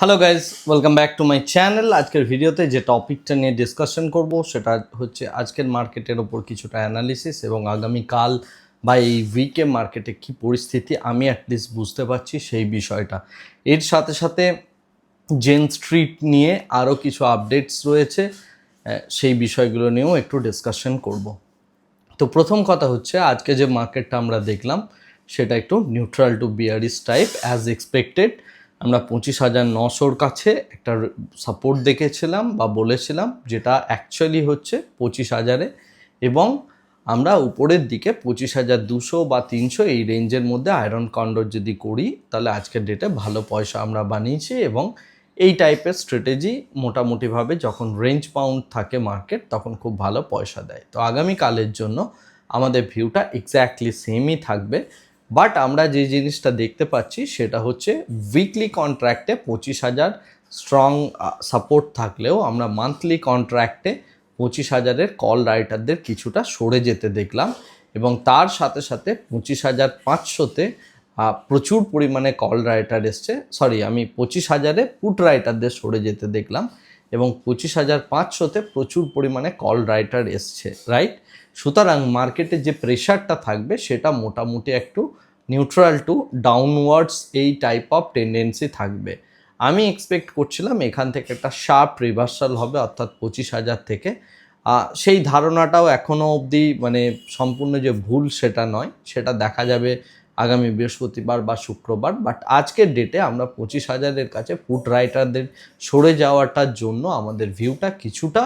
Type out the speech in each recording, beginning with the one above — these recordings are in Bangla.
Hello guys welcome back to my channel আজকের ভিডিওতে যে টপিকটা নিয়ে ডিসকাশন করব, সেটা হচ্ছে আজকের মার্কেটের ওপর কিছুটা অ্যানালিসিস এবং আগামীকাল বা এই উইকে মার্কেটে কি পরিস্থিতি, আমি অ্যাটলিস্ট বুঝতে পারছি সেই বিষয়টা। এর সাথে সাথে জেন স্ট্রিট নিয়ে আরও কিছু আপডেটস রয়েছে সেই বিষয়গুলো নিয়েও একটু ডিসকাশন করব। তো প্রথম কথা হচ্ছে, আজকে যে মার্কেটটা আমরা দেখলাম, সেটা একটু neutral to bearish type as expected আমরা পঁচিশ হাজার নশোর কাছে একটা সাপোর্ট দেখেছিলাম বা বলেছিলাম, যেটা অ্যাকচুয়ালি হচ্ছে পঁচিশ হাজারে এবং আমরা উপরের দিকে পঁচিশ হাজার দুশো বা তিনশো এই রেঞ্জের মধ্যে আয়রন কন্ডর যদি করি, তাহলে আজকের ডেটে ভালো পয়সা আমরা বানিয়েছি এবং এই টাইপের স্ট্র্যাটেজি মোটামুটিভাবে যখন রেঞ্জ পাউন্ড থাকে মার্কেট তখন খুব ভালো পয়সা দেয়। তো আগামীকালের জন্য আমাদের ভিউটা এক্স্যাক্টলি সেমই থাকবে। বাট আমরা যে জিনিসটা দেখতে পাচ্ছি, সেটা হচ্ছে উইকলি কন্ট্রাক্টে পঁচিশ হাজার স্ট্রং সাপোর্ট থাকলেও আমরা মান্থলি কন্ট্রাক্টে পঁচিশ হাজারের কল রাইটারদের কিছুটা সরে যেতে দেখলাম এবং তার সাথে সাথে পঁচিশ হাজার পাঁচশোতে প্রচুর পরিমাণে কল রাইটার এসছে। সরি আমি পঁচিশ হাজারে পুট রাইটারদের সরে যেতে দেখলাম। এবং পঁচিশ হাজার পাঁচশোতে প্রচুর পরিমাণে কল রাইটার এসছে রাইট সুতরাং মার্কেটে যে প্রেশারটা থাকবে সেটা মোটামুটি একটু নিউট্রাল টু ডাউনওয়ার্ডস এই টাইপ অফ টেন্ডেন্সি থাকবে। আমি এক্সপেক্ট করছিলাম এখান থেকে একটা শার্প রিভার্সাল হবে, অর্থাৎ পঁচিশ হাজার থেকে। সেই ধারণাটাও এখনও অবধি মানে সম্পূর্ণ যে ভুল সেটা নয়, সেটা দেখা যাবে আগামী বৃহস্পতিবার বা শুক্রবার বাট আজকের ডেটে আমরা পঁচিশ হাজারের কাছে ফুড রাইটারদের সরে যাওয়াটার জন্য আমাদের ভিউটা কিছুটা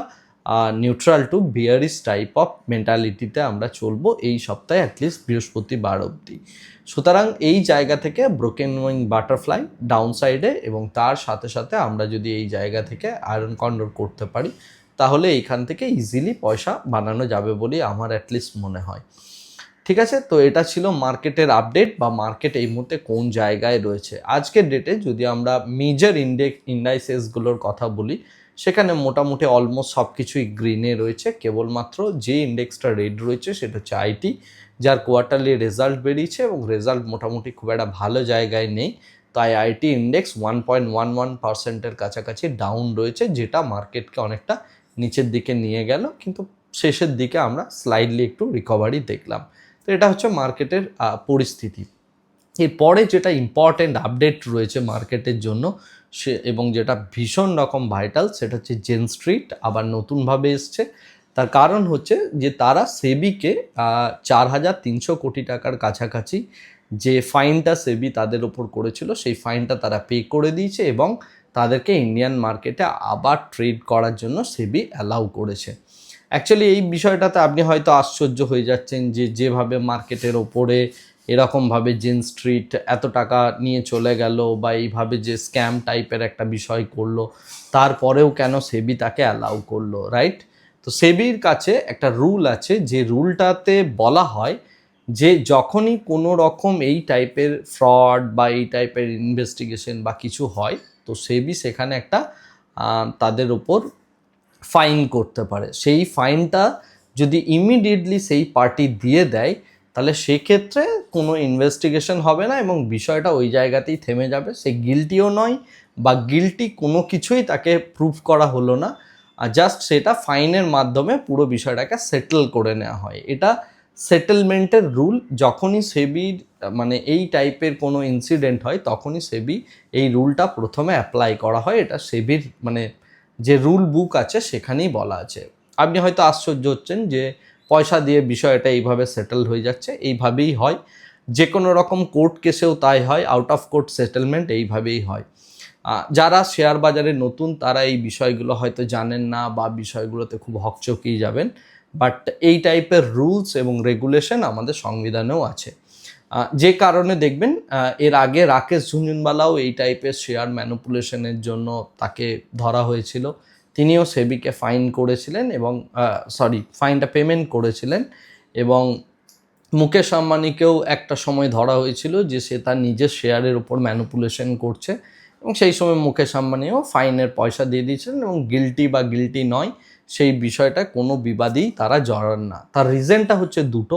neutral to bearish type of মেন্টালিটিতে আমরা চলবো এই সপ্তাহে অ্যাটলিস্ট বৃহস্পতিবার অবধি। সুতরাং এই জায়গা থেকে ব্রোকেন উইং বাটারফ্লাই ডাউন সাইডে এবং তার সাথে সাথে আমরা যদি এই জায়গা থেকে আয়রন কন্ডর করতে পারি, তাহলে এইখান থেকে ইজিলি পয়সা বানানো যাবে বলেই আমার অ্যাটলিস্ট মনে হয়। ঠিক আছে? তো এটা ছিল মার্কেটের আপডেট বা মার্কেট এই মুহূর্তে কোন জায়গায় রয়েছে। আজকের ডেটে যদি আমরা মেজর ইন্ডেক্স ইন্ডাইসেসগুলোর কথা বলি, সেখানে মোটামুটি অলমোস্ট সব কিছুই গ্রিনে রয়েছে। কেবলমাত্র যে ইন্ডেক্সটা রেড রয়েছে, সেটা হচ্ছে আইটি যার কোয়ার্টারলি রেজাল্ট বেরিয়েছে এবং রেজাল্ট মোটামুটি খুব একটা ভালো জায়গায় নেই। তাই IT index one point one one পার্সেন্টের কাছাকাছি ডাউন রয়েছে, যেটা মার্কেটকে অনেকটা নিচের দিকে নিয়ে গেল। কিন্তু শেষের দিকে আমরা স্লাইডলি একটু রিকভারি দেখলাম। তো এটা হচ্ছে মার্কেটের পরিস্থিতি। এরপরে যেটা ইম্পর্টেন্ট আপডেট রয়েছে মার্কেটের জন্য, সে এবং যেটা ভীষণ রকম ভাইটাল সেটা হচ্ছে জেন স্ট্রিট আবার নতুনভাবে এসছে। তার কারণ হচ্ছে যে তারা সেবিকে চার হাজার তিনশো কোটি টাকার কাছাকাছি যে ফাইনটা সেবি তাদের ওপর করেছিল, সেই ফাইনটা তারা পে করে দিয়েছে এবং তাদেরকে ইন্ডিয়ান মার্কেটে আবার ট্রেড করার জন্য সেবি অ্যালাউ করেছে। অ্যাকচুয়ালি এই বিষয়টাতে আপনি হয়তো আশ্চর্য হয়ে যাচ্ছেন যে যেভাবে মার্কেটের ওপরে এরকমভাবে জেন স্ট্রিট এত টাকা নিয়ে চলে গেল বা এইভাবে যে স্ক্যাম টাইপের একটা বিষয় করল, তারপরেও কেন সেবি তাকে অ্যালাউ করল রাইট তো সেবির কাছে একটা রুল আছে, যে রুলটাতে বলা হয় যে যখনই কোনো রকম এই টাইপের ফ্রড বা এই টাইপের ইনভেস্টিগেশন বা কিছু হয়, তো সেবি সেখানে একটা তাদের ওপর ফাইন করতে পারে। সেই ফাইনটা যদি ইমিডিয়েটলি সেই পার্টি দিয়ে দেয়, তাহলে সেক্ষেত্রে কোনো ইনভেস্টিগেশন হবে না এবং বিষয়টা ওই জায়গাতেই থেমে যাবে। সে গিলটিও নয় বা গিলটি কোনো কিছুই তাকে প্রুভ করা হলো না। আর জাস্ট সেটা ফাইনের মাধ্যমে পুরো বিষয়টাকে সেটেল করে নেওয়া হয়। এটা সেটেলমেন্টের রুল যখনই সেবির মানে এই টাইপের কোনো ইনসিডেন্ট হয়, তখনই সেবি এই রুলটা প্রথমে অ্যাপ্লাই করা হয়। এটা সেবির মানে যে রুল বুক আছে সেখানেই বলা আছে। আপনি হয়তো আশ্চর্য হচ্ছেন যে পয়সা দিয়ে বিষয়টা এইভাবে সেটেল হয়ে যাচ্ছে, এইভাবেই হয়। যে কোনো রকম কোর্ট কেসেও তাই হয় আউট অফ কোর্ট সেটেলমেন্ট এইভাবেই হয়। যারা শেয়ার বাজারে নতুন, তারা এই বিষয়গুলো হয়তো জানেন না বা বিষয়গুলোতে খুব হকচকিয়ে যাবেন। বাট এই টাইপের রুলস এবং রেগুলেশন আমাদের সংবিধানেও আছে। যে কারণে দেখবেন এর আগে রাকেশ ঝুনঝুনবালাও এই টাইপের শেয়ার ম্যানুপুলেশনের জন্য তাকে ধরা হয়েছিল। তিনিও সেবিকে ফাইন করেছিলেন এবং সরি ফাইনটা পেমেন্ট করেছিলেন এবং মুকেশ আম্বানিকেও একটা সময় ধরা হয়েছিল যে সে তার নিজের শেয়ারের উপর ম্যানুপুলেশন করছে এবং সেই সময় মুকেশ আম্বানিও ফাইনের পয়সা দিয়ে দিয়েছিলেন এবং গিলটি বা গিলটি নয়, সেই বিষয়টা কোনো বিবাদেই তারা জড়ান না। তার রিজনটা হচ্ছে দুটো।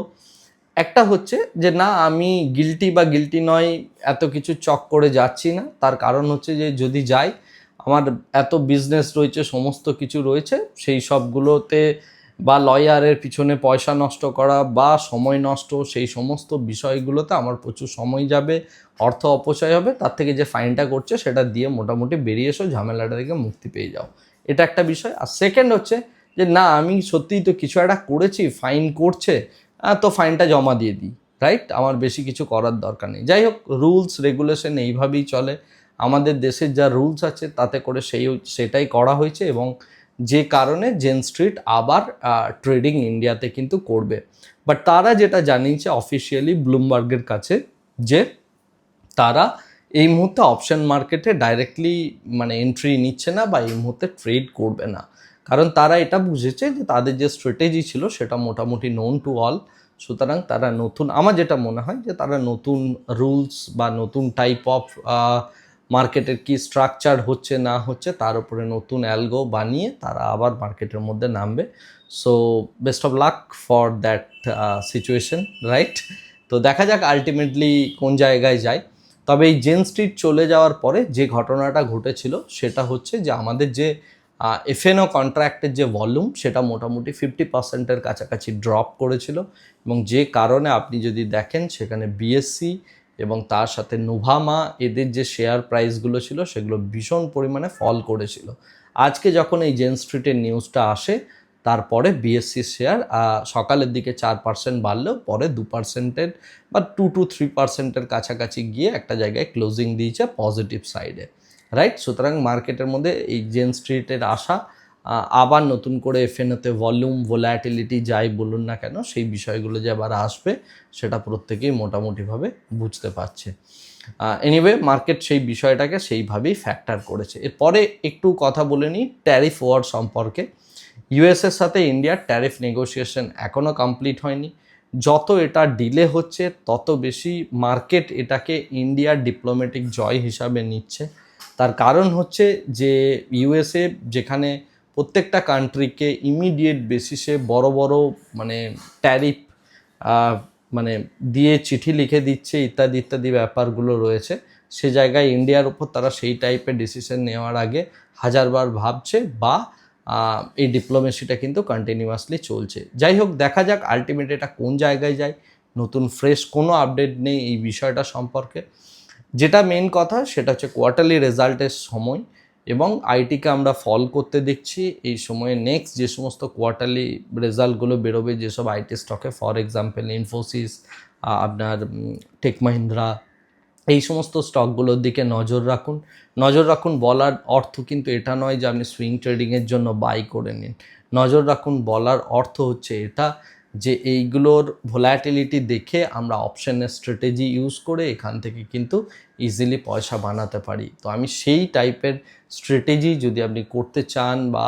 একটা হচ্ছে যে না, আমি গিলটি বা গিলটি নয়, এত কিছু চক করে যাচ্ছি না। তার কারণ হচ্ছে যে যদি যাই, আমার এত বিজনেস রয়েছে, সমস্ত কিছু রয়েছে, সেই সবগুলোতে বা লয়ারের পিছনে পয়সা নষ্ট করা বা সময় নষ্ট, সেই সমস্ত বিষয়গুলোতে আমার প্রচুর সময় যাবে, অর্থ অপচয় হবে, তার থেকে যে ফাইনটা করছে, সেটা দিয়ে মোটামুটি বেরিয়ে এসো, ঝামেলাটা থেকে মুক্তি পেয়ে যাও। এটা একটা বিষয়। আর সেকেন্ড হচ্ছে যে না, আমি সত্যিই তো কিছু একটা করেছি ফাইন করছে তো ফাইনটা জমা দিয়ে দিই রাইট আমার বেশি কিছু করার দরকার নেই। যাই হোক রুলস রেগুলেশন এইভাবেই চলে। আমাদের দেশের যা রুলস আছে, তাতে করে সেই, সেটাই করা হয়েছে এবং যে কারণে জেন স্ট্রিট আবার ট্রেডিং ইন্ডিয়াতে কিন্তু করবে। বাট তারা যেটা জানিয়েছে অফিসিয়ালি ব্লুমবার্গের কাছে, যে তারা এই মুহূর্তে অপশন মার্কেটে ডাইরেক্টলি মানে এন্ট্রি নিচ্ছে না বা এই মুহূর্তে ট্রেড করবে না। কারণ তারা এটা বুঝেছে যে তাদের যে স্ট্র্যাটেজি ছিল সেটা মোটামুটি নোন টু অল সুতরাং তারা নতুন, আমার যেটা মনে হয় যে তারা নতুন রুলস বা নতুন টাইপ অফ মার্কেটের কি স্ট্রাকচার হচ্ছে না হচ্ছে তার উপরে নতুন অ্যালগো বানিয়ে তারা আবার মার্কেটের মধ্যে নামবে। So best of luck for that situation right তো দেখা যাক আলটিমেটলি কোন জায়গায় যায়। তবে এই জেন স্ট্রিট চলে যাওয়ার পরে যে ঘটনাটা ঘটেছিল সেটা হচ্ছে যে আমাদের যে এফএনও কন্ট্রাক্টের যে ভলিউম সেটা মোটামুটি ফিফটি পার্সেন্টের কাছাকাছি ড্রপ করেছিল। এবং যে কারণে আপনি যদি দেখেন, সেখানে বিএসসি এবং তার সাথে নোভামা এদের যে শেয়ার প্রাইসগুলো ছিল, সেগুলো ভীষণ পরিমাণে ফল করেছিল। আজকে যখন এই জেন স্ট্রিটের নিউজটা আসে, তারপরে বিএসসি শেয়ার সকালের দিকে চার পার্সেন্ট বাড়লেও পরে দু পার্সেন্টের বা টু টু থ্রি পার্সেন্টের কাছাকাছি গিয়ে একটা জায়গায় ক্লোজিং দিয়েছে পজিটিভ সাইডে রাইট সুতরাং মার্কেটের মধ্যে এই জেন স্ট্রিটের আশা আবার নতুন করে এফএনওতে ভলিউম ভোলাটিলিটি যাই বলুন না কেন, সেই বিষয়গুলো যে আবার আসবে, সেটা প্রত্যেকেই মোটামুটিভাবে বুঝতে পারছে। এনিওয়ে মার্কেট সেই বিষয়টাকে সেইভাবেই ফ্যাক্টর করেছে। এরপরে একটু কথা বলে নিই ট্যারিফ ওয়ার সম্পর্কে। ইউএসের সাথে ইন্ডিয়ার ট্যারিফ নেগোসিয়েশন এখনও কমপ্লিট হয়নি। যত এটা ডিলে হচ্ছে, তত বেশি মার্কেট এটাকে ইন্ডিয়ার ডিপ্লোম্যাটিক জয় হিসাবে নিচ্ছে। তার কারণ হচ্ছে যে ইউএসএ যেখানে প্রত্যেকটা কান্ট্রিকে ইমিডিয়েট বেসিসে বড় বড় মানে ট্যারিফ মানে দিয়ে চিঠি লিখে দিচ্ছে, ইত্যাদি ইত্যাদি ব্যাপারগুলো রয়েছে। সে জায়গায় ইন্ডিয়ার উপর তারা সেই টাইপের ডিসিশন নেওয়ার আগে হাজারবার ভাবছে বা এই ডিপ্লোমেসিটা কিন্তু কন্টিনিউয়াসলি চলছে। যাই হোক, দেখা যাক আলটিমেট এটা কোন জায়গায় যায়। নতুন ফ্রেশ কোনো আপডেট নেই এই বিষয়টা সম্পর্কে। যেটা মেন কথা, সেটা হচ্ছে কোয়ার্টারলি রেজাল্টের সময় এবং আইটিকে আমরা ফল করতে দেখছি। এই সময়ে নেক্সট যে সমস্ত কোয়ার্টারলি রেজাল্টগুলো বেরোবে, যেসব আইটি স্টকে ফর এক্সাম্পল ইনফোসিস আপনার টেক মাহিন্দ্রা এই সমস্ত স্টকগুলোর দিকে নজর রাখুন। নজর রাখুন বলার অর্থ কিন্তু এটা নয় যে আপনি সুইং ট্রেডিংয়ের জন্য বাই করে নিন। নজর রাখুন বলার অর্থ হচ্ছে এটা যে এইগুলোর ভোলাটিলিটি দেখে আমরা অপশনের স্ট্র্যাটেজি ইউজ করে এখান থেকে কিন্তু ইজিলি পয়সা বানাতে পারি। তো আমি সেই টাইপের স্ট্র্যাটেজি যদি আপনি করতে চান বা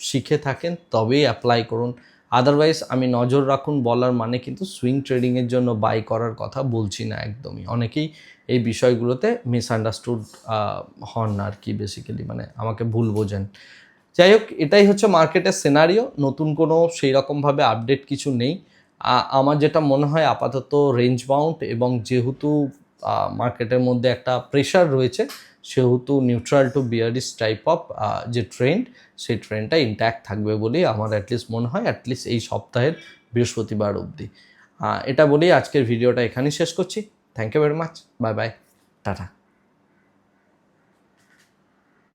শিখে থাকেন, তবেই অ্যাপ্লাই করুন। আদারওয়াইজ আমি নজর রাখুন, বলার মানে কিন্তু সুইং ট্রেডিংয়ের জন্য বাই করার কথা বলছি না একদমই। অনেকেই এই বিষয়গুলোতে মিসআন্ডারস্টুড হন আর কি বেসিক্যালি মানে আমাকে ভুল বোঝেন। যাই হোক এটাই হচ্ছে মার্কেটের সিনারিও নতুন কোনো সেই রকমভাবে আপডেট কিছু নেই। আমার যেটা মনে হয়, আপাতত রেঞ্জ বাউন্ড এবং যেহেতু মার্কেটের মধ্যে একটা প্রেশার রয়েছে, সেহেতু neutral to bearish type of যে ট্রেন্ড সেই ট্রেন্ডটা ইন্ট্যাক্ট থাকবে বলেই আমার অ্যাটলিস্ট মনে হয় অ্যাটলিস্ট এই সপ্তাহের বৃহস্পতিবার অবধি। এটা বলেই আজকের ভিডিওটা এখানেই শেষ করছি। Thank you very much bye bye tata.